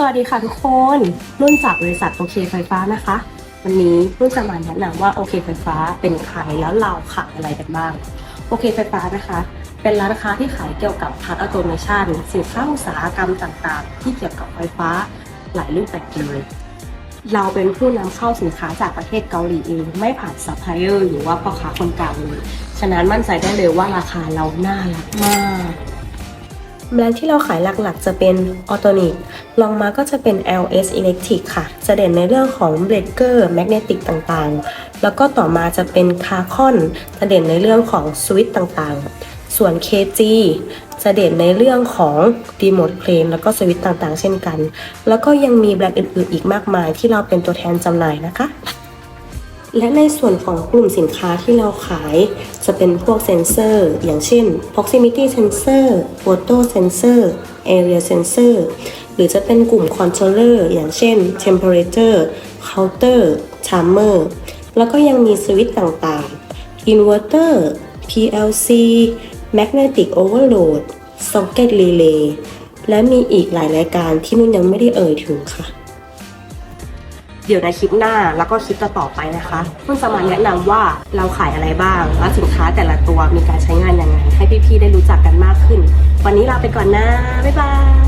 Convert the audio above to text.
สวัสดีค่ะทุกคนนุ่นจากบริษัทโอเคไฟฟ้านะคะ วันนี้นุ่นจะมาแนะนำว่าโอเคไฟฟ้าเป็นใครแล้วเราขายอะไรกันบ้างโอเคไฟฟ้านะคะ เป็นร้านค้าที่ขายเกี่ยวกับพาร์ทออโตเมชันสินค้าอุตสาหกรรมต่างๆ ที่เกี่ยวกับไฟฟ้าหลายรูปแบบเลยเราเป็นผู้นำเข้าสินค้าจากประเทศเกาหลีเองไม่ผ่านซัพพลายเออร์หรือว่าพ่อค้าคนกลางเลยฉะนั้นมั่นใจได้เลยว่าราคาเราน่ารักมาก แบรนด์ที่เราขายหลักๆ จะเป็น a u t o n i c ลองมาก็จะเป็น LS Electric ค่ะ จะเด่นในเรื่องของเบรกเกอร์แมกเนติกต่างๆ แล้วก็ต่อมาจะเป็นคาร์คอนจะเด่นในเรื่องของสวิตช์ต่างๆ ส่วน KG จะเด่นในเรื่องของรีโมทเพลนแล้วก็สวิตต่างๆ เช่นกัน แล้วก็ยังมีแบรนด์อื่นๆอีกมากมายที่เราเป็นตัวแทนจำหน่ายนะคะ และในส่วนของกลุ่มสินค้าที่เราขาย จะเป็นพวกเซนเซอร์ อย่างเช่น proximity sensor photo sensor area sensor หรือจะเป็นกลุ่ม controller อย่างเช่น temperature counter timer แล้วก็ยังมีสวิตช์ต่างๆ inverter PLC magnetic overload socket relay และมีอีกหลายรายการที่นุ่นยังไม่ได้เอ่ยถึงค่ะ เดี๋ยวในคลิปหน้าแล้วก็คลิปต่อๆไปนะคะนุ่นจะมาแนะนำว่าเราขายอะไรบ้าง และสินค้าแต่ละตัวมีการใช้งานยังไง ให้พี่ๆได้รู้จักกันมากขึ้น วันนี้ลาไปก่อนนะบ๊ายบาย